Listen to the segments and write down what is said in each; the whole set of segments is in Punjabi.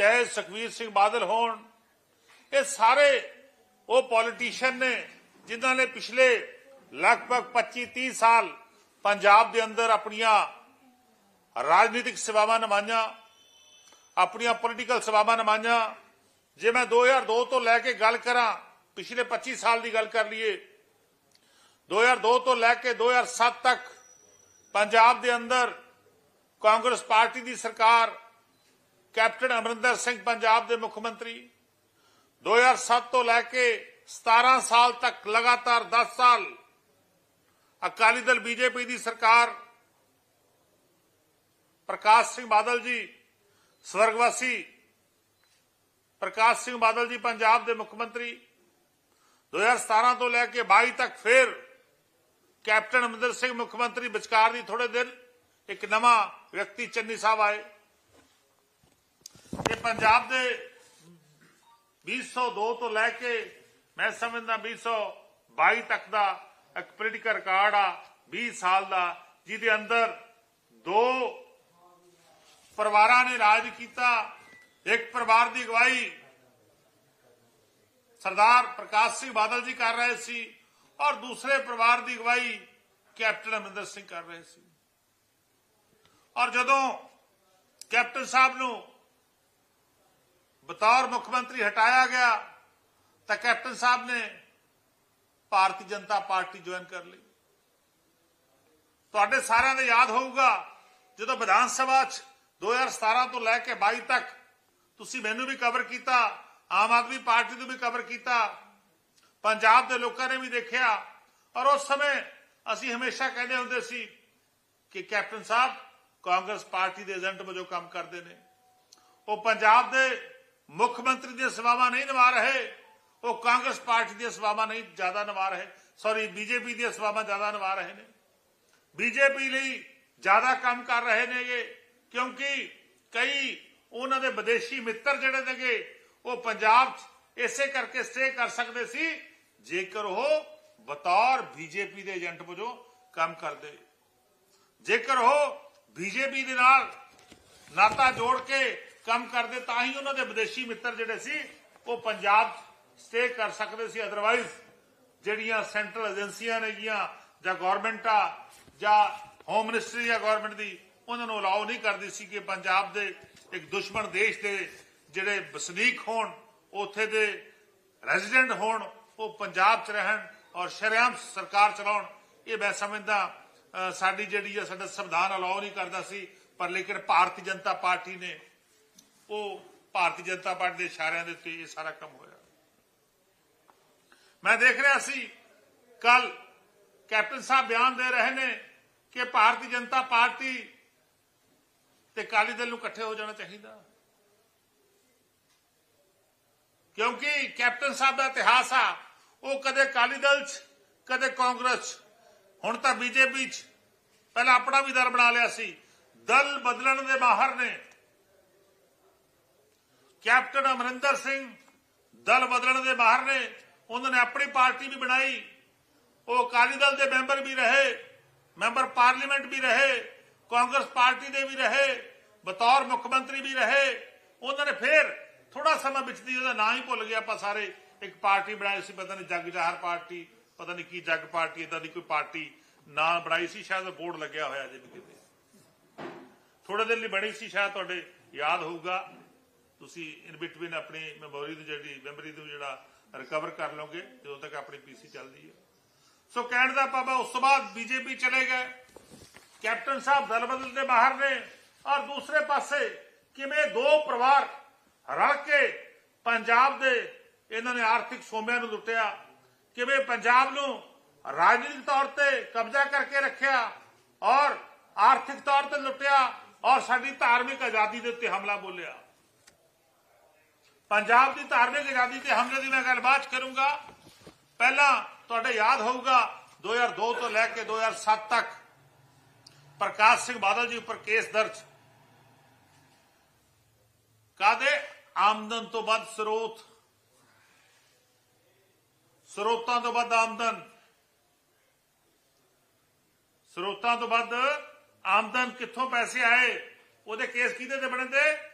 ਚਾਹੇ ਸੁਖਵੀਰ ਸਿੰਘ ਬਾਦਲ ਹੋਣ, ਇਹ ਸਾਰੇ ਉਹ ਪੋਲੀਟੀਸ਼ੀਅਨ ਨੇ ਜਿਨ੍ਹਾਂ ਨੇ ਪਿਛਲੇ ਲਗਭਗ 25 30 ਸਾਲ ਪੰਜਾਬ ਦੇ ਅੰਦਰ ਆਪਣੀਆਂ ਰਾਜਨੀਤਿਕ ਸੇਵਾਵਾਂ ਨਿਭਾਈਆਂ, ਆਪਣੀਆਂ ਪੋਲੀਟੀਕਲ ਸੇਵਾਵਾਂ ਨਿਭਾਈਆਂ। ਜੇ ਮੈਂ 2002 ਤੋਂ ਲੈ ਕੇ ਗੱਲ ਕਰਾਂ, ਪਿਛਲੇ 25 ਸਾਲ ਦੀ ਗੱਲ ਕਰ ਲਈਏ 2002 ਤੋਂ ਲੈ ਕੇ 2007 ਤੱਕ ਪੰਜਾਬ ਦੇ ਅੰਦਰ ਕਾਂਗਰਸ ਪਾਰਟੀ ਦੀ ਸਰਕਾਰ ਕੈਪਟਨ ਅਮਰਿੰਦਰ ਸਿੰਘ ਪੰਜਾਬ ਦੇ ਮੁੱਖ ਮੰਤਰੀ। 2007 ਤੋਂ ਲੈ ਕੇ 17 ਸਾਲ ਤੱਕ ਲਗਾਤਾਰ 10 ਸਾਲ ਅਕਾਲੀ ਦਲ ਬੀਜੇਪੀ ਦੀ ਸਰਕਾਰ, ਪ੍ਰਕਾਸ਼ ਸਿੰਘ ਬਾਦਲ ਜੀ, ਸਵਰਗਵਾਸੀ ਪ੍ਰਕਾਸ਼ ਸਿੰਘ ਬਾਦਲ ਜੀ ਪੰਜਾਬ ਦੇ ਮੁੱਖ ਮੰਤਰੀ। 2017 ਤੋਂ ਲੈ ਕੇ 22 ਤੱਕ ਫਿਰ ਕੈਪਟਨ ਅਮਰਿੰਦਰ ਸਿੰਘ ਮੁੱਖ ਮੰਤਰੀ ਵਿਚਕਾਰ ਦੀ ਥੋੜੇ ਦਿਨ ਇੱਕ ਨਵਾਂ ਵਿਅਕਤੀ ਚੰਨੀ ਸਾਹਿਬ ਆਏ। ਇਹ ਪੰਜਾਬ ਦੇ 202 ਤੋਂ ਲੈ ਕੇ ਮੈਂ ਸਮਝਦਾ 222 ਤੱਕ ਦਾ ਇੱਕ ਪੋਲੀਟੀਕਲ ਰਿਕਾਰਡ ਆ 20 ਸਾਲ ਦਾ, ਜਿਹਦੇ ਅੰਦਰ ਦੋ ਪਰਿਵਾਰਾਂ ਨੇ ਰਾਜ ਕੀਤਾ, ਇੱਕ ਪਰਿਵਾਰ ਦੀ ਅਗਵਾਈ ਸਰਦਾਰ ਪ੍ਰਕਾਸ਼ ਸਿੰਘ ਬਾਦਲ ਜੀ ਕਰ ਰਹੇ ਸੀ ਔਰ ਦੂਸਰੇ ਪਰਿਵਾਰ ਦੀ ਅਗਵਾਈ ਕੈਪਟਨ ਅਮਰਿੰਦਰ ਸਿੰਘ ਕਰ ਰਹੇ ਸੀ। ਔਰ ਜਦੋਂ ਕੈਪਟਨ ਸਾਹਿਬ ਨੂੰ ਬਤੌਰ ਮੁੱਖ ਮੰਤਰੀ ਹਟਾਇਆ ਗਿਆ, ਤਾਂ ਕੈਪਟਨ ਸਾਹਿਬ ਨੇ ਭਾਰਤੀ ਜਨਤਾ ਪਾਰਟੀ ਜੁਆਇਨ ਕਰ ਲਈ। ਤੁਹਾਡੇ ਸਾਰਿਆਂ ਨੂੰ ਯਾਦ ਹੋਊਗਾ, ਜਦੋਂ ਵਿਧਾਨ ਸਭਾ 'ਚ 2017 ਤੋਂ ਲੈ ਕੇ 22 ਤੱਕ ਤੁਸੀਂ ਮੈਨੂੰ ਵੀ ਕਵਰ ਕੀਤਾ, ਆਮ ਆਦਮੀ ਪਾਰਟੀ ਨੂੰ ਵੀ ਕਵਰ ਕੀਤਾ, ਪੰਜਾਬ ਦੇ ਲੋਕਾਂ ਨੇ ਵੀ ਦੇਖਿਆ, ਔਰ ਉਸ ਸਮੇਂ ਅਸੀਂ ਹਮੇਸ਼ਾ ਕਹਿੰਦੇ ਹੁੰਦੇ ਸੀ ਕਿ ਕੈਪਟਨ ਸਾਹਿਬ ਕਾਂਗਰਸ ਪਾਰਟੀ ਦੇ ਏਜੰਟ ਵਜੋਂ ਕੰਮ ਕਰਦੇ ਨੇ। ਉਹ ਪੰਜਾਬ ਦੇ ਮੁੱਖ ਮੰਤਰੀ ਦੀਆਂ ਸੇਵਾਵਾਂ ਨਹੀਂ ਨਿਭਾ ਰਹੇ, ਉਹ ਕਾਂਗਰਸ ਪਾਰਟੀ ਦੀਆਂ ਸੇਵਾਵਾਂ ਨਹੀਂ ਜ਼ਿਆਦਾ ਨਿਭਾ ਰਹੇ ਸੌਰੀ ਬੀਜੇਪੀ ਦੀਆਂ ਸੇਵਾਵਾਂ ਜ਼ਿਆਦਾ ਨਿਭਾ ਰਹੇ ਨੇ। ਬੀਜੇਪੀ ਲਈ ਜ਼ਿਆਦਾ ਕੰਮ ਕਰ ਰਹੇ ਨੇਗੇ, ਕਿਉਂਕਿ ਕਈ ਉਹਨਾਂ ਦੇ ਵਿਦੇਸ਼ੀ ਮਿੱਤਰ ਜਿਹੜੇ ਨੇਗੇ, ਉਹ ਪੰਜਾਬ 'ਚ ਇਸੇ ਕਰਕੇ ਸਟੇ ਕਰ ਸਕਦੇ ਸੀ, ਜੇਕਰ ਉਹ ਬਤੌਰ ਬੀਜੇਪੀ ਦੇ ਏਜੰਟ ਵਜੋਂ ਕੰਮ ਕਰਦੇ। ਜੇਕਰ ਉਹ ਬੀਜੇਪੀ ਦੇ ਨਾਲ ਨਾਤਾ ਜੋੜ ਕੇ ਕੰਮ ਕਰਦੇ ਤਾਂ ਹੀ ਉਹਨਾਂ ਦੇ ਵਿਦੇਸ਼ੀ ਮਿੱਤਰ ਜਿਹੜੇ ਸੀ, ਉਹ ਪੰਜਾਬ ਸਟੇ ਕਰ ਸਕਦੇ ਸੀ। ਅਦਰਵਾਈਜ਼ ਜਿਹੜੀਆਂ ਸੈਂਟਰਲ ਏਜੰਸੀਆਂ ਨੇਗੀਆਂ ਜਾਂ ਗਵਰਨਮੈਂਟ ਆ, ਜਾਂ ਹੋਮ ਮਿਨਿਸਟਰੀ ਜਾਂ ਗਵਰਨਮੈਂਟ ਦੀ, ਉਹਨਾਂ ਨੂੰ ਅਲਾਉ ਨਹੀਂ ਕਰਦੀ ਸੀ ਕਿ ਪੰਜਾਬ ਦੇ ਇੱਕ ਦੁਸ਼ਮਣ ਦੇਸ਼ ਦੇ ਜਿਹੜੇ ਵਸਨੀਕ ਹੋਣ, ਉੱਥੇ ਦੇ ਰੈਜ਼ੀਡੈਂਟ ਹੋਣ, ਉਹ ਪੰਜਾਬ 'ਚ ਰਹਿਣ ਔਰ ਸ਼ਰਿਆਮ ਸਰਕਾਰ ਚਲਾਉਣ। ਇਹ ਮੈਂ ਸਮਝਦਾ ਸਾਡੀ ਜਿਹੜੀ ਸਾਡਾ ਸੰਵਿਧਾਨ ਅਲਾਉ ਨਹੀਂ ਕਰਦਾ ਸੀ, ਪਰ ਲੇਕਿਨ ਭਾਰਤੀ ਜਨਤਾ ਪਾਰਟੀ ਨੇ ਉਹ ਭਾਰਤੀ ਜਨਤਾ ਪਾਰਟੀ ਦੇ ਇਸ਼ਾਰਿਆਂ ਦੇ ਉੱਤੇ ਇਹ ਸਾਰਾ ਕੰਮ ਹੋਇਆ। ਮੈਂ ਦੇਖ ਰਿਹਾ ਸੀ ਕੱਲ ਕੈਪਟਨ ਸਾਹਿਬ ਬਿਆਨ ਦੇ ਰਹੇ ਨੇ ਕਿ ਭਾਰਤੀ ਜਨਤਾ ਪਾਰਟੀ ਤੇ ਅਕਾਲੀ ਦਲ ਨੂੰ ਇਕੱਠੇ ਹੋ ਜਾਣਾ ਚਾਹੀਦਾ। ਕਿਉਂਕਿ ਕੈਪਟਨ ਸਾਹਿਬ ਦਾ ਇਤਿਹਾਸ ਆ, ਉਹ ਕਦੇ ਅਕਾਲੀ ਦਲ 'ਚ, ਕਦੇ ਕਾਂਗਰਸ 'ਚ। ਹੁਣ ਤਾਂ ਬੀਜੇਪੀ 'ਚ। ਪਹਿਲਾਂ ਆਪਣਾ ਵੀ ਦਰ ਬਣਾ ਲਿਆ ਸੀ। ਦਲ ਬਦਲਣ ਦੇ ਮਾਹਰ ਨੇ। ਕੈਪਟਨ ਅਮਰਿੰਦਰ ਸਿੰਘ ਦਲ ਬਦਲਣ ਦੇ ਬਾਹਰ ਨੇ, ਉਹਨਾਂ ਨੇ ਆਪਣੀ ਪਾਰਟੀ ਵੀ ਬਣਾਈ। ਉਹ ਅਕਾਲੀ ਦਲ ਦੇ ਮੈਂਬਰ ਵੀ ਰਹੇ, ਮੈਂਬਰ ਪਾਰਲੀਮੈਂਟ ਵੀ ਰਹੇ, ਕਾਂਗਰਸ ਪਾਰਟੀ ਦੇ ਵੀ ਰਹੇ, ਬਤੌਰ ਮੁੱਖ ਮੰਤਰੀ ਵੀ ਰਹੇ। ਉਹਨਾਂ ਨੇ ਫੇਰ ਥੋੜਾ ਸਮਾਂ ਵਿਚਦੀ ਉਹਦਾ ਨਾਂ ਹੀ ਭੁੱਲ ਗਿਆ ਆਪਾਂ ਸਾਰੇ। ਇੱਕ ਪਾਰਟੀ ਬਣਾਈ ਸੀ, ਪਤਾ ਨਹੀਂ ਜੱਗ ਜਹਰ ਪਾਰਟੀ, ਪਤਾ ਨਹੀਂ ਕੀ ਜੱਗ ਪਾਰਟੀ ਇਦਾਂ ਦੀ ਕੋਈ ਪਾਰਟੀ ਨਾਂ ਬਣਾਈ ਸੀ, ਸ਼ਾਇਦ ਬੋਰਡ ਲੱਗਿਆ ਹੋਇਆ ਜੇ ਵੀ ਕਿਤੇ। ਥੋੜੇ ਦਿਨ ਲਈ ਬਣੀ ਸੀ, ਸ਼ਾਇਦ ਤੁਹਾਡੇ ਯਾਦ ਹੋਊਗਾ। ਤੁਸੀਂ ਇਨ ਬਿਟਵੀਨ ਆਪਣੀ ਮੈਮੋਰੀ ਨੂੰ ਜਿਹੜੀ ਮੈਮਰੀ ਨੂੰ ਜਿਹੜਾ ਰਿਕਵਰ ਕਰ ਲਓਗੇ ਜਦੋਂ ਤੱਕ ਆਪਣੀ ਪੀਸੀ ਚੱਲਦੀ ਹੈ। ਸੋ ਕਹਿਣ ਦਾ ਪਾਪਾ ਉਸ ਤੋਂ ਬਾਅਦ ਬੀਜੇਪੀ ਚਲੇ ਗਏ। ਕੈਪਟਨ ਸਾਹਿਬ ਦਲ ਬਦਲ ਦੇ ਬਾਹਰ ਨੇ। ਔਰ ਦੂਸਰੇ ਪਾਸੇ ਕਿਵੇਂ ਦੋ ਪਰਿਵਾਰ ਰਲ ਕੇ ਪੰਜਾਬ ਦੇ ਇਹਨਾਂ ਨੇ ਆਰਥਿਕ ਸੋਮਿਆਂ ਨੂੰ ਲੁੱਟਿਆ, ਕਿਵੇਂ ਪੰਜਾਬ ਨੂੰ ਰਾਜਨੀਤਿਕ ਤੌਰ ਤੇ ਕਬਜ਼ਾ ਕਰਕੇ ਰੱਖਿਆ ਔਰ ਆਰਥਿਕ ਤੌਰ ਤੇ ਲੁੱਟਿਆ ਔਰ ਸਾਡੀ ਧਾਰਮਿਕ ਆਜ਼ਾਦੀ ਦੇ ਉੱਤੇ ਹਮਲਾ ਬੋਲਿਆ। ਪੰਜਾਬ ਦੀ ਧਾਰਮਿਕ ਆਜ਼ਾਦੀ ਤੇ ਹਮਲੇ ਦੀ ਮੈਂ ਗੱਲ ਬਾਅਦ ਕਰੂੰਗਾ। ਪਹਿਲਾਂ ਤੁਹਾਡੇ ਯਾਦ ਹੋਊਗਾ 2002 ਤੋਂ ਲੈ ਕੇ 2007 ਤੱਕ ਪ੍ਰਕਾਸ਼ ਸਿੰਘ ਬਾਦਲ ਜੀ ਉੱਪਰ ਕੇਸ ਦਰਜ। ਕਾਦੇ ਆਮਦਨ ਤੋਂ ਵੱਧ ਸਰੋਤ। ਸਰੋਤਾਂ ਤੋਂ ਵੱਧ ਆਮਦਨ। ਸਰੋਤਾਂ ਤੋਂ ਵੱਧ ਆਮਦਨ ਕਿੱਥੋਂ ਪੈਸੇ ਆਏ? ਉਹਦੇ ਕੇਸ ਕਿਹਦੇ ਤੇ ਬਣੇ ਤੇ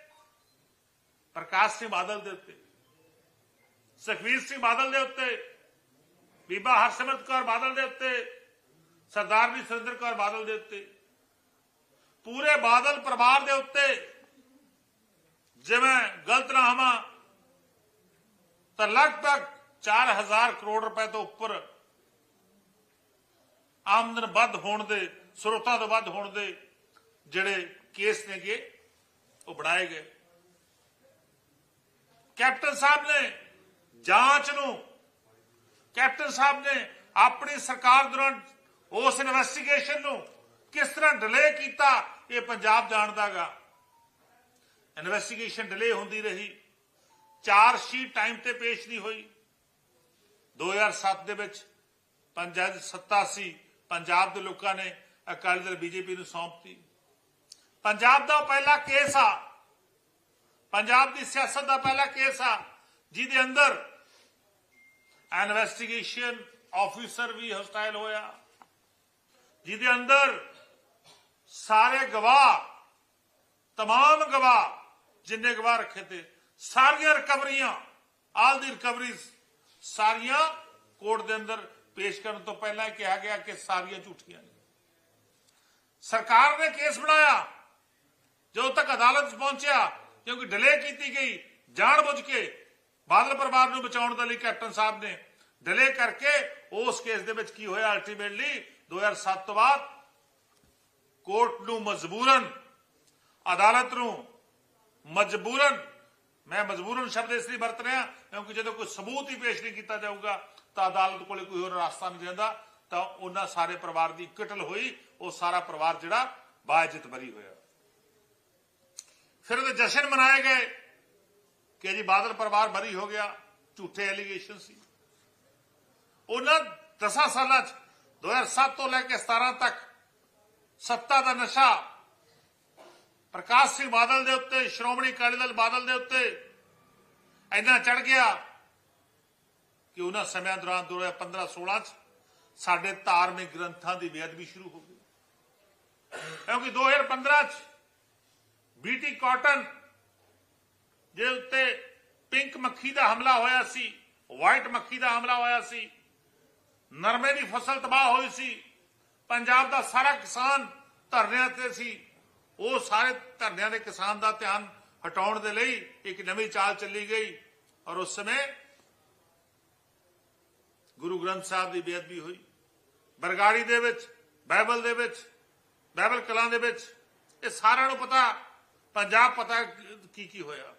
ਪ੍ਰਕਾਸ਼ ਸਿੰਘ ਬਾਦਲ ਦੇ ਉੱਤੇ, ਸੁਖਵੀਰ ਸਿੰਘ ਬਾਦਲ ਦੇ ਉੱਤੇ, ਬੀਬਾ ਹਰਸਿਮਰਤ ਕੌਰ ਬਾਦਲ ਦੇ ਉੱਤੇ ਸਰਦਾਰਨੀ ਸੁਰਿੰਦਰ ਕੌਰ ਬਾਦਲ ਦੇ ਉੱਤੇ, ਪੂਰੇ ਬਾਦਲ ਪਰਿਵਾਰ ਦੇ ਉੱਤੇ ਜਿਵੇਂ ਗਲਤ ਨਾ ਹਮਾ ਤਾਂ ਲਗਭਗ 4000 ਕਰੋੜ ਰੁਪਏ ਤੋਂ ਉੱਪਰ ਆਮਦਨ ਵੱਧ ਹੋਣ ਦੇ, ਸਰੋਤਾਂ ਤੋਂ ਵੱਧ ਹੋਣ ਦੇ ਜਿਹੜੇ ਕੇਸ ਨੇਗੇ, ਉਹ ਬਣਾਏ ਗਏ। ਕੈਪਟਨ ਸਾਹਿਬ ਨੇ ਜਾਂਚ ਨੂੰ, ਕੈਪਟਨ ਸਾਹਿਬ ਨੇ ਆਪਣੀ ਸਰਕਾਰ ਦੌਰਾਨ ਉਸ ਇਨਵੈਸਟੀਗੇਸ਼ਨ ਨੂੰ ਕਿਸ ਤਰ੍ਹਾਂ ਡਿਲੇ ਕੀਤਾ, ਇਹ ਪੰਜਾਬ ਜਾਣਦਾਗਾ। ਇਨਵੈਸਟੀਗੇਸ਼ਨ ਡਿਲੇ ਹੁੰਦੀ ਰਹੀ। ਚਾਰ ਸ਼ੀਟ ਟਾਈਮ ਤੇ ਪੇਸ਼ ਨਹੀਂ ਹੋਈ। 2007 ਦੇ ਵਿੱਚ ਪੰਜਾਬ ਸੱਤਾ ਸੀ, ਪੰਜਾਬ ਦੇ ਲੋਕਾਂ ਨੇ ਅਕਾਲੀ ਦਲ, ਬੀਜੇਪੀ ਨੂੰ ਸੌਂਪਤੀ ਪੰਜਾਬ ਦਾ ਪਹਿਲਾ ਕੇਸ ਆ ਪੰਜਾਬ ਦੀ ਸਿਆਸਤ ਦਾ ਪਹਿਲਾ ਕੇਸ ਆ ਜਿਹਦੇ ਅੰਦਰ ਇਨਵੈਸਟੀਗੇਸ਼ਨ ਆਫੀਸਰ ਵੀ ਹਸਟਾਈਲ ਹੋਇਆ ਜਿਹਦੇ ਅੰਦਰ ਸਾਰੇ ਗਵਾਹ तमाम ਗਵਾਹ ਜਿੰਨੇ ਗਵਾਹ ਰੱਖੇ ਤੇ ਸਾਰੀਆਂ ਰਿਕਵਰੀਆਂ ਆਲ ਦੀ ਰਿਕਵਰੀਜ਼ ਸਾਰੀਆਂ ਕੋਰਟ ਦੇ ਅੰਦਰ ਪੇਸ਼ ਕਰਨ ਤੋਂ ਪਹਿਲਾਂ ਕਿਹਾ ਗਿਆ ਕਿ ਸਾਰੀਆਂ ਝੂਠੀਆਂ ਨੇ ਸਰਕਾਰ ਨੇ ਕੇਸ ਬਣਾਇਆ ਜਦੋਂ ਤੱਕ ਅਦਾਲਤ 'ਚ ਪਹੁੰਚਿਆ ਕਿਉਂਕਿ ਡਿਲੇ ਕੀਤੀ ਗਈ, ਜਾਣ ਜਾਣਬੁੱਝ ਕੇ ਬਾਦਲ ਪਰਿਵਾਰ ਨੂੰ ਬਚਾਉਣ ਦੇ ਲਈ ਕੈਪਟਨ ਸਾਹਿਬ ਨੇ ਡਿਲੇ ਕਰਕੇ ਉਸ ਕੇਸ ਦੇ ਵਿੱਚ ਕੀ ਹੋਇਆ ਅਲਟੀਮੇਟਲੀ 2007 ਤੋਂ ਬਾਅਦ ਕੋਰਟ ਨੂੰ ਮਜਬੂਰਨ, ਅਦਾਲਤ ਨੂੰ ਮਜਬੂਰਨ, ਮੈਂ ਮਜਬੂਰਨ ਸ਼ਬਦ ਇਸ ਲਈ ਵਰਤ ਰਿਹਾ ਕਿਉਂਕਿ ਜਦੋਂ ਕੋਈ ਸਬੂਤ ਹੀ ਪੇਸ਼ ਨਹੀਂ ਕੀਤਾ ਜਾਊਗਾ ਤਾਂ ਅਦਾਲਤ ਕੋਲੇ ਕੋਈ ਹੋਰ ਰਸਤਾ ਨਹੀਂ ਰਹਿੰਦਾ, ਤਾਂ ਉਹਨਾਂ ਸਾਰੇ ਪਰਿਵਾਰ ਦੀ ਕਟਲ ਹੋਈ, ਉਹ ਸਾਰਾ ਪਰਿਵਾਰ ਜਿਹੜਾ ਬਾਇਜ਼ਤ ਬਰੀ ਹੋਇਆ। ਫਿਰ ਉਹਦੇ ਜਸ਼ਨ ਮਨਾਏ ਗਏ ਕਿ ਜੀ ਬਾਦਲ ਪਰਿਵਾਰ ਬਰੀ ਹੋ ਗਿਆ, ਝੂਠੇ ਐਲੀਗੇਸ਼ਨ ਸੀ। ਉਹਨਾਂ 10 ਸਾਲਾਂ ਚ 2007 ਤੋਂ ਲੈ ਕੇ 17 ਤੱਕ ਸੱਤਾ ਦਾ ਨਸ਼ਾ ਪ੍ਰਕਾਸ਼ ਸਿੰਘ ਬਾਦਲ ਦੇ ਉੱਤੇ, ਸ਼੍ਰੋਮਣੀ ਅਕਾਲੀ ਦਲ ਬਾਦਲ ਦੇ ਉੱਤੇ ਇੰਨਾ ਚੜ ਗਿਆ ਕਿ ਉਹਨਾਂ ਸਮਿਆਂ ਦੌਰਾਨ 2015-16 ਚ ਸਾਡੇ ਧਾਰਮਿਕ ਗ੍ਰੰਥਾਂ ਦੀ ਬੇਅਦਬੀ ਸ਼ੁਰੂ ਹੋ ਗਈ। ਕਿਉਂਕਿ 2015 ਚ ਬੀਟੀ ਕਾਟਨ ਦੇ ਉੱਤੇ ਪਿੰਕ ਮੱਖੀ ਦਾ ਹਮਲਾ ਹੋਇਆ ਸੀ ਵਾਈਟ ਮੱਖੀ ਦਾ ਹਮਲਾ ਹੋਇਆ ਸੀ, ਨਰਮੇ ਦੀ ਫਸਲ ਤਬਾਹ ਹੋਈ ਸੀ, ਪੰਜਾਬ ਦਾ ਸਾਰਾ ਕਿਸਾਨ ਧਰਨਿਆਂ ਤੇ ਸੀ। ਉਹ ਸਾਰੇ ਧਰਨਿਆਂ ਦੇ ਕਿਸਾਨ ਦਾ ਧਿਆਨ ਹਟਾਉਣ ਦੇ ਲਈ ਇੱਕ ਨਵੀਂ ਚਾਲ ਚੱਲੀ ਗਈ ਔਰ ਉਸ ਸਮੇਂ ਗੁਰੂ ਗ੍ਰੰਥ ਸਾਹਿਬ ਦੀ ਬੇਅਦਬੀ ਹੋਈ। ਬਰਗਾੜੀ ਦੇ ਵਿੱਚ ਬਾਈਬਲ ਦੇ ਵਿੱਚ ਬਾਈਬਲ ਕਲਾਂ ਦੇ ਵਿੱਚ, ਇਹ ਸਾਰਿਆਂ ਨੂੰ ਪਤਾ ਪੰਜਾਬ ਪਤਾ ਕੀ ਕੀ ਹੋਇਆ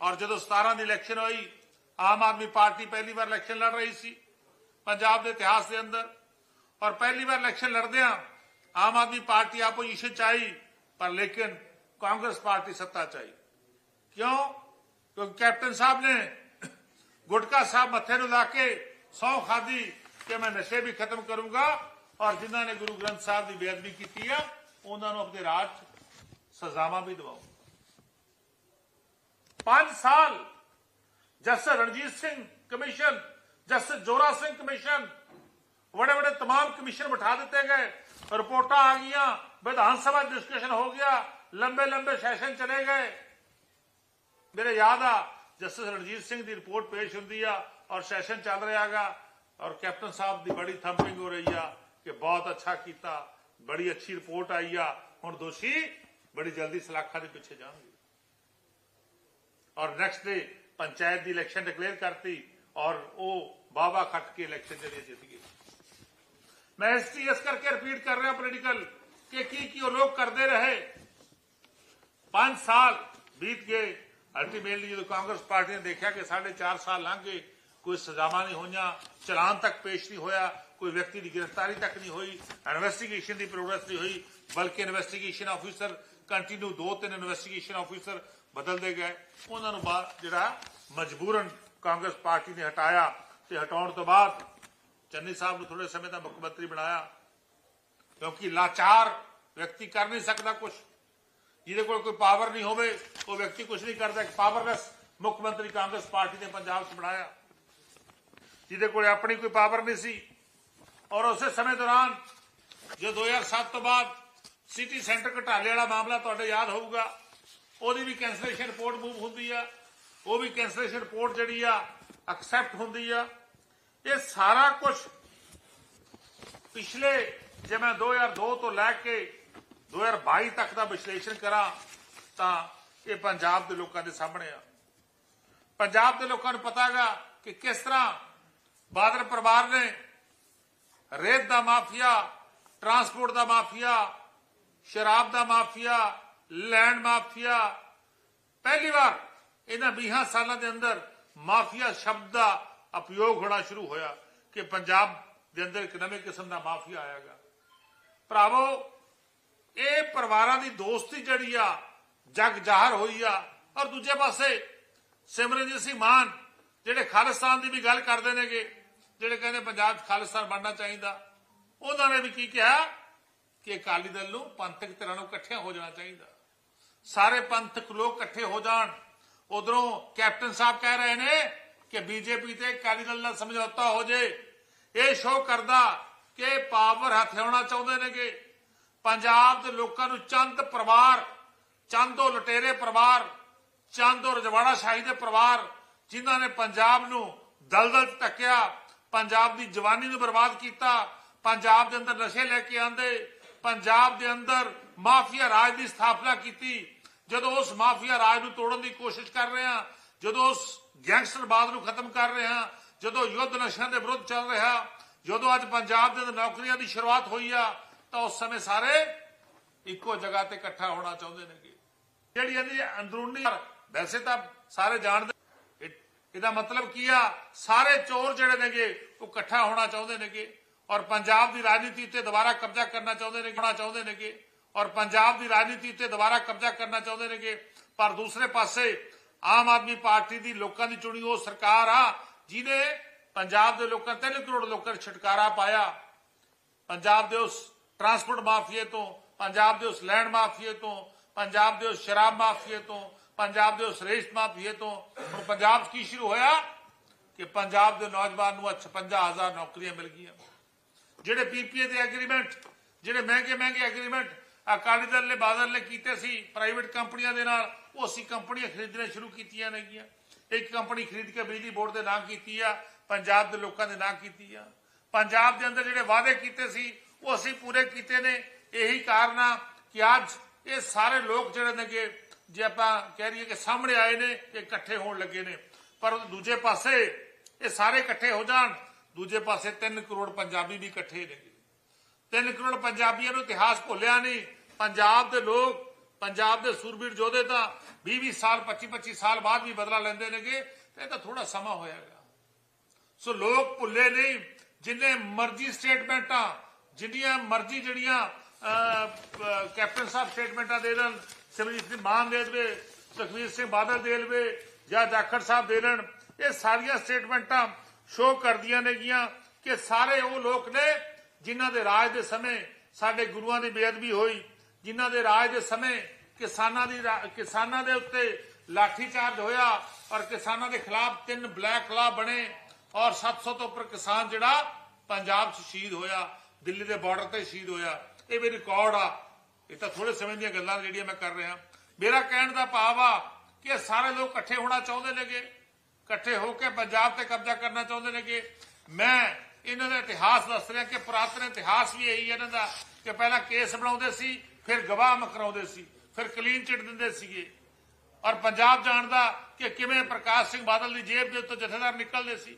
ਔਰ ਜਦੋਂ 17 ਦੀ ਇਲੈਕਸ਼ਨ ਹੋਈ ਆਮ ਆਦਮੀ ਪਾਰਟੀ ਪਹਿਲੀ ਵਾਰ ਇਲੈਕਸ਼ਨ ਲੜ ਰਹੀ ਸੀ ਪੰਜਾਬ ਦੇ ਇਤਿਹਾਸ ਦੇ ਅੰਦਰ ਔਰ ਪਹਿਲੀ ਵਾਰ ਇਲੈਕਸ਼ਨ ਲੜਦਿਆਂ ਆਮ ਆਦਮੀ ਪਾਰਟੀ ਆਪੋਜੀਸ਼ਨ ਚ ਆਈ ਪਰ ਲੇਕਿਨ ਕਾਂਗਰਸ ਪਾਰਟੀ ਸੱਤਾ ਚ ਆਈ ਕਿਉਂ ਕਿਉਂਕਿ ਕੈਪਟਨ ਸਾਹਿਬ ਨੇ ਗੁਟਕਾ ਸਾਹਿਬ ਮੱਥੇ ਨੂੰ ਲਾ ਕੇ ਸੌ ਖਾਦੀ ਕਿ ਮੈਂ ਨਸ਼ੇ ਵੀ ਖਤਮ ਕਰੂੰਗਾ ਔਰ ਜਿਨ੍ਹਾਂ ਨੇ ਗੁਰੂ ਗ੍ਰੰਥ ਸਾਹਿਬ ਦੀ ਬੇਅਦਬੀ ਕੀਤੀ ਆ ਉਹਨਾਂ ਨੂੰ ਆਪਣੇ ਰਾਜ سزاما بھی دباؤ پانچ سال justice Ranjit Singh commission, justice Jora Singh commission بڑے بڑے تمام کمیشن بٹھا دیتے گئے۔ رپورٹ آ گیا ودھان سبھا ڈسکشن ہو گیا، لمبے لمبے سیشن چلے گئے۔ میرے یاد آ، جسٹس رنجیت سنگھ کی رپورٹ پیش ہوں اور سیشن چل رہا گا۔ اور کیپٹن صاحب دی بڑی تھمپنگ ہو رہی ہے کہ بہت اچھا کیتا، بڑی اچھی رپورٹ آئی ہے ہوں دوشی ਬੜੀ ਜਲਦੀ ਸਲਾਖਾਂ ਦੇ ਪਿੱਛੇ ਜਾਣਗੇ। ਔਰ ਨੈਕਸਟ ਡੇ ਪੰਚਾਇਤ ਦੀ ਇਲੈਕਸ਼ਨ ਡਿਕਲੇਅਰ ਕਰਤੀ ਔਰ ਉਹ ਬਾਬਾ ਖੱਟ ਕੇ ਇਲੈਕਸ਼ਨ ਜਿਹੜੇ ਜਿੱਤ ਗਏ। ਮੈਂ ਇਸ ਚੀਜ਼ ਇਸ ਕਰਕੇ ਰਿਪੀਟ ਕਰ ਰਿਹਾ ਪੋਲੀਟੀਕਲ ਕਿ ਕੀ ਕੀ ਉਹ ਲੋਕ ਕਰਦੇ ਰਹੇ। 5 ਸਾਲ ਬੀਤ ਗਏ। ਅਲਟੀਮੇਟਲੀ ਜਦੋਂ ਕਾਂਗਰਸ ਪਾਰਟੀ ਨੇ ਦੇਖਿਆ ਕਿ ਸਾਢੇ 4 ਸਾਲ ਲੰਘ ਗਏ, ਕੋਈ ਸਜ਼ਾਵਾਂ ਨਹੀਂ ਹੋਈਆਂ, ਚਲਾਨ ਤੱਕ ਪੇਸ਼ ਨਹੀਂ ਹੋਇਆ, ਕੋਈ ਵਿਅਕਤੀ ਦੀ ਗ੍ਰਿਫਤਾਰੀ ਤੱਕ ਨਹੀਂ ਹੋਈ ਇਨਵੈਸਟੀਗੇਸ਼ਨ ਦੀ ਪ੍ਰੋਗਰੈਸ ਨਹੀਂ ਹੋਈ, ਬਲਕਿ ਇਨਵੈਸਟੀਗੇਸ਼ਨ ਆਫੀਸਰ ਕੰਟੀਨਿਊ ਦੋ ਤਿੰਨ ਇਨਵੈਸਟੀਗੇਸ਼ਨ ਆਫੀਸਰ ਬਦਲਦੇ ਗਏ। ਉਹਨਾਂ ਨੂੰ ਬਾਅਦ ਜਿਹੜਾ ਮਜਬੂਰਨ ਕਾਂਗਰਸ ਪਾਰਟੀ ਨੇ ਹਟਾਇਆ ਤੇ ਹਟਾਉਣ ਤੋਂ ਬਾਅਦ ਚੰਨੀ ਸਾਹਿਬ ਨੂੰ ਥੋੜੇ ਸਮੇਂ ਦਾ ਮੁੱਖ ਮੰਤਰੀ ਬਣਾਇਆ। ਕਿਉਂਕਿ ਲਾਚਾਰ ਵਿਅਕਤੀ ਕਰ ਨਹੀਂ ਸਕਦਾ ਕੁਝ ਜਿਹਦੇ ਕੋਲ ਕੋਈ ਪਾਵਰ ਨਹੀਂ ਹੋਵੇ, ਉਹ ਵਿਅਕਤੀ ਕੁਝ ਨਹੀਂ ਕਰਦਾ, ਇੱਕ ਪਾਵਰਲੈਸ ਮੁੱਖ ਮੰਤਰੀ ਕਾਂਗਰਸ ਪਾਰਟੀ ਨੇ ਪੰਜਾਬ 'ਚ ਬਣਾਇਆ। ਜਿਹਦੇ ਕੋਲ ਆਪਣੀ ਕੋਈ ਪਾਵਰ ਨਹੀਂ ਸੀ। ਔਰ ਉਸੇ ਸਮੇਂ ਦੌਰਾਨ ਜੋ 2007 ਤੋਂ ਬਾਅਦ ਸਿਟੀ ਸੈਂਟਰ ਘਟਾਲੇ ਵਾਲਾ ਮਾਮਲਾ ਤੁਹਾਡੇ ਯਾਦ ਹੋਊਗਾ। ਉਹਦੀ ਵੀ ਕੈਂਸਲੇਸ਼ਨ ਰਿਪੋਰਟ ਮੂਵ ਹੁੰਦੀ ਆ। ਉਹ ਵੀ ਕੈਂਸਲੇਸ਼ਨ ਰਿਪੋਰਟ ਜਿਹੜੀ ਆ ਐਕਸੈਪਟ ਹੁੰਦੀ ਆ। ਇਹ ਸਾਰਾ ਕੁਝ ਪਿਛਲੇ ਜੇ ਮੈਂ 2002 ਤੋਂ ਲੈ ਕੇ 2022 ਤੱਕ ਦਾ ਵਿਸ਼ਲੇਸ਼ਣ ਕਰਾਂ, ਤਾਂ ਇਹ ਪੰਜਾਬ ਦੇ ਲੋਕਾਂ ਦੇ ਸਾਹਮਣੇ ਆ। ਪੰਜਾਬ ਦੇ ਲੋਕਾਂ ਨੂੰ ਪਤਾਗਾ ਕਿ ਕਿਸ ਤਰ੍ਹਾਂ ਬਾਦਲ ਪਰਿਵਾਰ ਨੇ ਰੇਤ ਦਾ ਮਾਫੀਆ ਟਰਾਂਸਪੋਰਟ ਦਾ ਮਾਫੀਆ ਸ਼ਰਾਬ ਦਾ ਮਾਫੀਆ, ਲੈਂਡ ਮਾਫੀਆ। ਪਹਿਲੀ ਵਾਰ ਇਹਨਾਂ 20 ਸਾਲਾਂ ਦੇ ਅੰਦਰ ਮਾਫੀਆ ਸ਼ਬਦ ਦਾ ਉਪਯੋਗ ਹੋਣਾ ਸ਼ੁਰੂ ਹੋਇਆ ਕਿ ਪੰਜਾਬ ਦੇ ਅੰਦਰ ਇੱਕ ਨਵੇਂ ਕਿਸਮ ਦਾ ਮਾਫੀਆ ਆਏਗਾ ਭਰਾਵੋ, ਇਹ ਪਰਿਵਾਰਾਂ ਦੀ ਦੋਸਤੀ ਜਿਹੜੀ ਆ, ਜਗ ਜ਼ਾਹਰ ਹੋਈ ਆ। ਔਰ ਦੂਜੇ ਪਾਸੇ ਸਿਮਰਨਜੀਤ ਸਿੰਘ ਮਾਨ, ਜਿਹੜੇ ਖਾਲਿਸਤਾਨ ਦੀ ਵੀ ਗੱਲ ਕਰਦੇ ਨੇਗੇ, ਜਿਹੜੇ ਕਹਿੰਦੇ ਪੰਜਾਬ 'ਚ ਖਾਲਿਸਤਾਨ ਬਣਨਾ ਚਾਹੀਦਾ, ਉਹਨਾਂ ਨੇ ਵੀ ਕੀ ਕਿਹਾ? ਕਿ ਅਕਾਲੀ ਦਲ ਨੂੰ ਪੰਥਕ ਧਿਰਾਂ ਨੂੰ ਇਕੱਠਿਆਂ ਹੋ ਜਾਣਾ ਚਾਹੀਦਾ। ਸਾਰੇ ਪੰਥਕ ਲੋਕ ਇਕੱਠੇ ਹੋ ਜਾਣ। ਉਧਰੋਂ ਕੈਪਟਨ ਸਾਹਿਬ ਕਹਿ ਰਹੇ ਨੇ ਕਿ ਬੀਜੇਪੀ ਤੇ ਅਕਾਲੀ ਦਲ ਨਾਲ ਸਮਝੌਤਾ ਹੋ ਜੇ। ਇਹ ਸ਼ੋਅ ਕਰਦਾ ਕਿ ਪਾਵਰ ਹਥਿਆਉਣਾ ਚਾਹੁੰਦੇ ਨੇਗੇ। ਪੰਜਾਬ ਦੇ ਲੋਕਾਂ ਨੂੰ ਚੰਦ ਪਰਿਵਾਰ, ਚੰਦੋ ਲਟੇਰੇ ਪਰਿਵਾਰ, ਚੰਦੋ ਰਜਵਾੜਾ ਸ਼ਾਹੀ ਦੇ ਪਰਿਵਾਰ ਜਿਨ੍ਹਾਂ ਨੇ ਪੰਜਾਬ ਨੂੰ ਦਲਦਲ 'ਚ ਧੱਕਿਆ, ਪੰਜਾਬ ਦੀ ਜਵਾਨੀ ਨੂੰ ਬਰਬਾਦ ਕੀਤਾ, ਪੰਜਾਬ ਦੇ ਅੰਦਰ ਨਸ਼ੇ ਲੈ ਕੇ ਆਂਦੇ ਪੰਜਾਬ ਦੇ ਅੰਦਰ ਮਾਫੀਆ ਰਾਜ ਦੀ ਸਥਾਪਨਾ ਕੀਤੀ। ਜਦੋਂ ਉਸ ਮਾਫੀਆ ਰਾਜ ਨੂੰ ਤੋੜਨ ਦੀ ਕੋਸ਼ਿਸ਼ ਕਰ ਰਹੇ ਹਾਂ, ਜਦੋਂ ਉਸ ਗੈਂਗਸਟਰਵਾਦ ਨੂੰ ਖਤਮ ਕਰ ਰਹੇ ਹਾਂ, ਜਦੋਂ ਯੁੱਧ ਨਸ਼ਿਆਂ ਦੇ ਵਿਰੁੱਧ ਚੱਲ ਰਿਹਾ, ਜਦੋਂ ਅੱਜ ਪੰਜਾਬ ਦੇ ਅੰਦਰ ਨੌਕਰੀਆਂ ਦੀ ਸ਼ੁਰੂਆਤ ਹੋਈ ਆ, ਤਾਂ ਉਸ ਸਮੇਂ ਸਾਰੇ ਇੱਕੋ ਜਗ੍ਹਾ ਤੇ ਇਕੱਠਾ ਹੋਣਾ ਚਾਹੁੰਦੇ ਨੇਗੇ। ਜਿਹੜੀ ਇਹਦੀ ਅੰਦਰੂਨੀ ਵੈਸੇ ਤਾਂ ਸਾਰੇ ਜਾਣਦੇ ਇਹਦਾ ਮਤਲਬ ਕੀ ਆ? ਸਾਰੇ ਚੋਰ ਜਿਹੜੇ ਨੇਗੇ, ਉਹ ਇਕੱਠਾ ਹੋਣਾ ਚਾਹੁੰਦੇ ਨੇਗੇ। ਔਰ ਪੰਜਾਬ ਦੀ ਰਾਜਨੀਤੀ ਉੱਤੇ ਦੁਬਾਰਾ ਕਬਜ਼ਾ ਕਰਨਾ ਚਾਹੁੰਦੇ ਨੇ ਹੋਣਾ ਚਾਹੁੰਦੇ ਨੇਗੇ ਔਰ ਪੰਜਾਬ ਦੀ ਰਾਜਨੀਤੀ ਉੱਤੇ ਦੁਬਾਰਾ ਕਬਜ਼ਾ ਕਰਨਾ ਚਾਹੁੰਦੇ ਨੇਗੇ ਪਰ ਦੂਸਰੇ ਪਾਸੇ ਆਮ ਆਦਮੀ ਪਾਰਟੀ ਦੀ ਲੋਕਾਂ ਦੀ ਚੁਣੀ ਉਹ ਸਰਕਾਰ ਆ, ਜਿਹਨੇ ਪੰਜਾਬ ਦੇ ਲੋਕਾਂ 3 ਕਰੋੜ ਲੋਕਾਂ ਨੂੰ ਛੁਟਕਾਰਾ ਪਾਇਆ। ਪੰਜਾਬ ਦੇ ਉਸ ਟਰਾਂਸਪੋਰਟ ਮਾਫੀਏ ਤੋਂ, ਪੰਜਾਬ ਦੇ ਉਸ ਲੈਂਡ ਮਾਫੀਏ ਤੋਂ, ਪੰਜਾਬ ਦੇ ਉਸ ਸ਼ਰਾਬ ਮਾਫੀਏ ਤੋਂ, ਪੰਜਾਬ ਦੇ ਉਸ ਰੇਸ ਮਾਫੀਏ ਤੋਂ ਪੰਜਾਬ ਕੀ ਸ਼ੁਰੂ ਹੋਇਆ? ਕਿ ਪੰਜਾਬ ਦੇ ਨੌਜਵਾਨ ਨੂੰ ਅੱਜ 55000 ਨੌਕਰੀਆਂ ਮਿਲ ਗਈਆਂ। ਜਿਹੜੇ ਪੀਪੀਏ ਦੇ ਐਗਰੀਮੈਂਟ ਜਿਹੜੇ ਮਹਿੰਗੇ ਮਹਿੰਗੇ ਐਗਰੀਮੈਂਟ ਅਕਾਲੀ ਦਲ ਨੇ ਬਾਦਲ ਨੇ ਕੀਤੇ ਸੀ ਪ੍ਰਾਈਵੇਟ ਕੰਪਨੀਆਂ ਦੇ ਨਾਲ, ਉਹ ਅਸੀਂ ਕੰਪਨੀਆਂ ਖਰੀਦਣੀਆਂ ਸ਼ੁਰੂ ਕੀਤੀਆਂ ਨੇਗੀਆਂ। ਇੱਕ ਕੰਪਨੀ ਖਰੀਦ ਕੇ ਬਿਜਲੀ ਬੋਰਡ ਦੇ ਨਾਂ ਕੀਤੀ ਆ, ਪੰਜਾਬ ਦੇ ਲੋਕਾਂ ਦੇ ਨਾਂ ਕੀਤੀ ਆ। ਪੰਜਾਬ ਦੇ ਅੰਦਰ ਜਿਹੜੇ ਵਾਅਦੇ ਕੀਤੇ ਸੀ, ਉਹ ਅਸੀਂ ਪੂਰੇ ਕੀਤੇ ਨੇ। ਇਹੀ ਕਾਰਨ ਆ ਕਿ ਅੱਜ ਇਹ ਸਾਰੇ ਲੋਕ ਜਿਹੜੇ ਨੇਗੇ, ਜੇ ਆਪਾਂ ਕਹਿ ਰਹੀਏ ਕਿ ਸਾਹਮਣੇ ਆਏ ਨੇ ਕਿ ਇਕੱਠੇ ਹੋਣ ਲੱਗੇ ਨੇ। ਪਰ ਦੂਜੇ ਪਾਸੇ ਇਹ ਸਾਰੇ ਇਕੱਠੇ ਹੋ ਜਾਣ ਦੂਜੇ ਪਾਸੇ 3 ਕਰੋੜ ਪੰਜਾਬੀ ਵੀ ਇਕੱਠੇ ਨੇ। 3 ਕਰੋੜ ਪੰਜਾਬੀਆਂ ਨੂੰ ਇਤਿਹਾਸ ਭੁੱਲਿਆ ਨਹੀਂ। ਪੰਜਾਬ ਦੇ ਲੋਕ, ਪੰਜਾਬ ਦੇ ਸੂਰਬੀਰ ਯੋਧੇ ਤਾਂ 20-20 ਸਾਲ 25-25 ਸਾਲ ਬਾਅਦ ਵੀ ਬਦਲਾ ਲੈਂਦੇ ਨੇਗੇ। ਤੇ ਇਹ ਤਾਂ ਥੋੜਾ ਸਮਾਂ ਹੋਇਆਗਾ ਸੋ ਲੋਕ ਭੁੱਲੇ ਨਹੀਂ। ਜਿੰਨੇ ਮਰਜ਼ੀ ਸਟੇਟਮੈਂਟਾਂ, ਜਿੰਨੀਆਂ ਮਰਜ਼ੀ ਜਿਹੜੀਆਂ ਕੈਪਟਨ ਸਾਹਿਬ ਸਟੇਟਮੈਂਟਾਂ ਦੇ ਦੇਣ, ਸਿਮਰਜੀਤ ਸਿੰਘ ਮਾਨ ਦੇ ਦੇਵੇ, ਸੁਖਵੀਰ ਸਿੰਘ ਬਾਦਲ ਦੇ ਦੇਵੇ ਜਾਂ ਜਾਖੜ ਸਾਹਿਬ ਦੇ ਦੇਣ, ਇਹ ਸਾਰੀਆਂ ਸਟੇਟਮੈਂਟਾਂ ਸ਼ੋਅ ਕਰਦੀਆਂ ਨੇਗੀਆਂ ਕਿ ਸਾਰੇ ਉਹ ਲੋਕ ਨੇ ਜਿਨ੍ਹਾਂ ਦੇ ਰਾਜ ਦੇ ਸਮੇਂ ਸਾਡੇ ਗੁਰੂਆਂ ਦੀ ਬੇਅਦਬੀ ਹੋਈ, ਜਿਨ੍ਹਾਂ ਦੇ ਰਾਜ ਦੇ ਸਮੇਂ ਕਿਸਾਨਾਂ ਦੀ ਰਾ- ਕਿਸਾਨਾਂ ਦੇ ਉੱਤੇ ਲਾਠੀਚਾਰਜ ਹੋਇਆ ਔਰ ਕਿਸਾਨਾਂ ਦੇ ਖਿਲਾਫ ਤਿੰਨ ਬਲੈਕ ਲਾ ਬਣੇ ਔਰ 700 ਤੋਂ ਉੱਪਰ ਕਿਸਾਨ ਜਿਹੜਾ ਪੰਜਾਬ 'ਚ ਸ਼ਹੀਦ ਹੋਇਆ, ਦਿੱਲੀ ਦੇ ਬਾਰਡਰ ਤੇ ਸ਼ਹੀਦ ਹੋਇਆ। ਇਹ ਵੀ ਰਿਕਾਰਡ ਆ। ਇਹ ਤਾਂ ਥੋੜੇ ਸਮੇਂ ਦੀਆਂ ਗੱਲਾਂ ਜਿਹੜੀਆਂ ਮੈਂ ਕਰ ਰਿਹਾ। ਮੇਰਾ ਕਹਿਣ ਦਾ ਭਾਵ ਆ ਕਿ ਇਹ ਸਾਰੇ ਲੋਕ ਇਕੱਠੇ ਹੋਣਾ ਚਾਹੁੰਦੇ ਨੇਗੇ। ਇਕੱਠੇ ਹੋ ਕੇ ਪੰਜਾਬ ਤੇ ਕਬਜ਼ਾ ਕਰਨਾ ਚਾਹੁੰਦੇ ਨੇਗੇ। ਮੈਂ ਇਹਨਾਂ ਦਾ ਇਤਿਹਾਸ ਦੱਸ ਰਿਹਾ ਕਿ ਪੁਰਾਤਨ ਇਤਿਹਾਸ ਵੀ ਇਹੀ ਹੈ ਇਹਨਾਂ ਦਾ ਕਿ ਪਹਿਲਾਂ ਕੇਸ ਬਣਾਉਂਦੇ ਸੀ, ਫਿਰ ਗਵਾਹ ਮਕਰਾਉਂਦੇ ਸੀ, ਫਿਰ ਕਲੀਨ ਚਿੱਟ ਦਿੰਦੇ ਸੀਗੇ। ਔਰ ਪੰਜਾਬ ਜਾਣਦਾ ਕਿ ਕਿਵੇਂ ਪ੍ਰਕਾਸ਼ ਸਿੰਘ ਬਾਦਲ ਦੀ ਜੇਬ ਦੇ ਉੱਤੇ ਜਥੇਦਾਰ ਨਿਕਲਦੇ ਸੀ।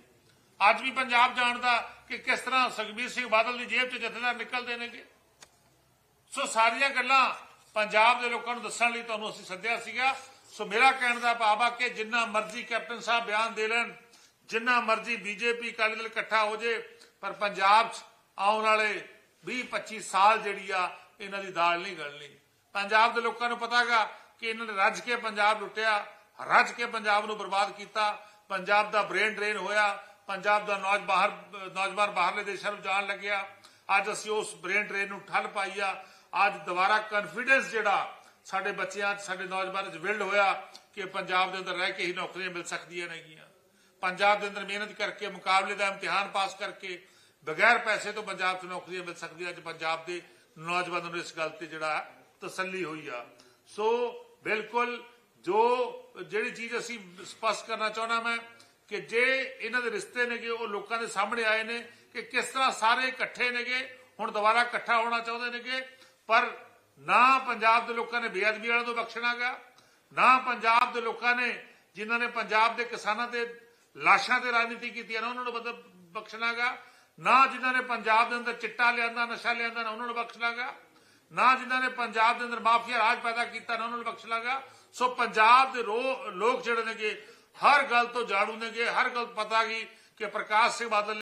ਅੱਜ ਵੀ ਪੰਜਾਬ ਜਾਣਦਾ ਕਿ ਕਿਸ ਤਰ੍ਹਾਂ ਸੁਖਬੀਰ ਸਿੰਘ ਬਾਦਲ ਦੀ ਜੇਬ 'ਚ ਜਥੇਦਾਰ ਨਿਕਲਦੇ ਨੇਗੇ। ਸੋ ਸਾਰੀਆਂ ਗੱਲਾਂ ਪੰਜਾਬ ਦੇ ਲੋਕਾਂ ਨੂੰ ਦੱਸਣ ਲਈ ਤੁਹਾਨੂੰ ਅਸੀਂ ਸੱਦਿਆ ਸੀਗਾ। ਸੋ ਮੇਰਾ ਕਹਿਣ ਦਾ ਭਾਵ ਆ ਕਿ ਜਿੰਨਾ ਮਰਜ਼ੀ ਕੈਪਟਨ ਸਾਹਿਬ ਬਿਆਨ ਦੇ ਲੈਣ, ਜਿੰਨਾ ਮਰਜ਼ੀ ਬੀਜੇਪੀ, ਅਕਾਲੀ ਦਲ ਇਕੱਠਾ ਹੋ ਜੇ, ਪਰ ਪੰਜਾਬ 'ਚ ਆਉਣ ਵਾਲੇ 20 25 ਸਾਲ ਜਿਹੜੀ ਆ, ਇਹਨਾਂ ਦੀ ਦਾਲ ਨਹੀਂ ਗਲਣੀ। ਪੰਜਾਬ ਦੇ ਲੋਕਾਂ ਨੂੰ ਪਤਾਗਾ ਕਿ ਇਹਨਾਂ ਨੇ ਰੱਜ ਕੇ ਪੰਜਾਬ ਲੁੱਟਿਆ, ਰੱਜ ਕੇ ਪੰਜਾਬ ਨੂੰ ਬਰਬਾਦ ਕੀਤਾ, ਪੰਜਾਬ ਦਾ ਬ੍ਰੇਨ ਡਰੇਨ ਹੋਇਆ, ਪੰਜਾਬ ਦਾ ਨੌਜ ਬਾਹਰ, ਨੌਜਵਾਨ ਬਾਹਰਲੇ ਦੇਸ਼ਾਂ ਨੂੰ ਜਾਣ ਲੱਗਿਆ। ਅੱਜ ਅਸੀਂ ਉਸ ਬ੍ਰੇਨ ਡਰੇਨ ਨੂੰ ਠੱਲ ਪਾਈ ਆ, ਅੱਜ ਦੁਬਾਰਾ ਕੌਨਫੀਡੈਂਸ ਜਿਹੜਾ ਸਾਡੇ ਬੱਚਿਆਂ 'ਚ ਸਾਡੇ ਨੌਜਵਾਨਾਂ 'ਚ ਬਿਲਡ ਹੋਇਆ ਕਿ ਪੰਜਾਬ ਦੇ ਅੰਦਰ ਰਹਿ ਕੇ ਹੀ ਨੌਕਰੀਆਂ ਮਿਲ ਸਕਦੀਆਂ ਨੇਗੀਆਂ ਪੰਜਾਬ ਦੇ ਅੰਦਰ ਮਿਹਨਤ ਕਰਕੇ, ਮੁਕਾਬਲੇ ਦਾ ਇਮਤਿਹਾਨ ਪਾਸ ਕਰਕੇ, ਬਗੈਰ ਪੈਸੇ ਤੋਂ ਪੰਜਾਬ 'ਚ ਨੌਕਰੀਆਂ ਮਿਲ ਸਕਦੀਆਂ। ਅੱਜ ਪੰਜਾਬ ਦੇ ਨੌਜਵਾਨਾਂ ਨੂੰ ਇਸ ਗੱਲ ਤੇ ਜਿਹੜਾ ਤਸੱਲੀ ਹੋਈ ਆ। ਸੋ ਬਿਲਕੁਲ ਜੋ ਜਿਹੜੀ ਚੀਜ਼ ਅਸੀਂ ਸਪਸ਼ਟ ਕਰਨਾ ਚਾਹੁੰਦਾ ਮੈਂ ਕਿ ਜੇ ਇਹਨਾਂ ਦੇ ਰਿਸ਼ਤੇ ਨੇਗੇ, ਉਹ ਲੋਕਾਂ ਦੇ ਸਾਹਮਣੇ ਆਏ ਨੇ ਕਿ ਕਿਸ ਤਰ੍ਹਾਂ ਸਾਰੇ ਇਕੱਠੇ ਨੇਗੇ, ਹੁਣ ਦੁਬਾਰਾ ਇਕੱਠਾ ਹੋਣਾ ਚਾਹੁੰਦੇ ਨੇਗੇ, ਪਰ ਨਾ ਪੰਜਾਬ ਦੇ ਲੋਕਾਂ ਨੇ ਬੇਅਦਬੀ ਵਾਲਿਆਂ ਤੋਂ ਬਖਸ਼ਣਾਗਾ ਨਾ ਪੰਜਾਬ ਦੇ ਲੋਕਾਂ ਨੇ ਜਿਨ੍ਹਾਂ ਨੇ ਪੰਜਾਬ ਦੇ ਕਿਸਾਨਾਂ ਤੇ ਲਾਸ਼ਾਂ ਤੇ ਰਾਜਨੀਤੀ ਕੀਤੀ ਨਾ, ਉਹਨਾਂ ਨੂੰ ਬਖਸ਼ਣਾ ਬਖਸ਼ਣਾਗਾ ਨਾ ਜਿਨ੍ਹਾਂ ਨੇ ਪੰਜਾਬ ਦੇ ਅੰਦਰ ਚਿੱਟਾ ਲਿਆਂਦਾ, ਨਸ਼ਾ ਲਿਆਂਦਾ, ਨਾ ਉਹਨਾਂ ਨੂੰ ਬਖਸ਼ਣਾ ਬਖਸ਼ਣਾਗਾ ਨਾ ਜਿਨ੍ਹਾਂ ਨੇ ਪੰਜਾਬ ਦੇ ਅੰਦਰ ਮਾਫੀਆ ਰਾਜ ਪੈਦਾ ਕੀਤਾ, ਨਾ ਉਹਨਾਂ ਨੂੰ ਬਖਸ਼ਣਾ ਬਖਸ਼ਣਾਗਾ ਸੋ ਪੰਜਾਬ ਦੇ ਲੋਕ ਜਿਹੜੇ ਨੇਗੇ, ਹਰ ਗੱਲ ਤੋਂ ਜਾਣੂ ਨੇਗੇ, ਹਰ ਗੱਲ ਪਤਾ ਗਈ ਕਿ ਪ੍ਰਕਾਸ਼ ਸਿੰਘ ਬਾਦਲ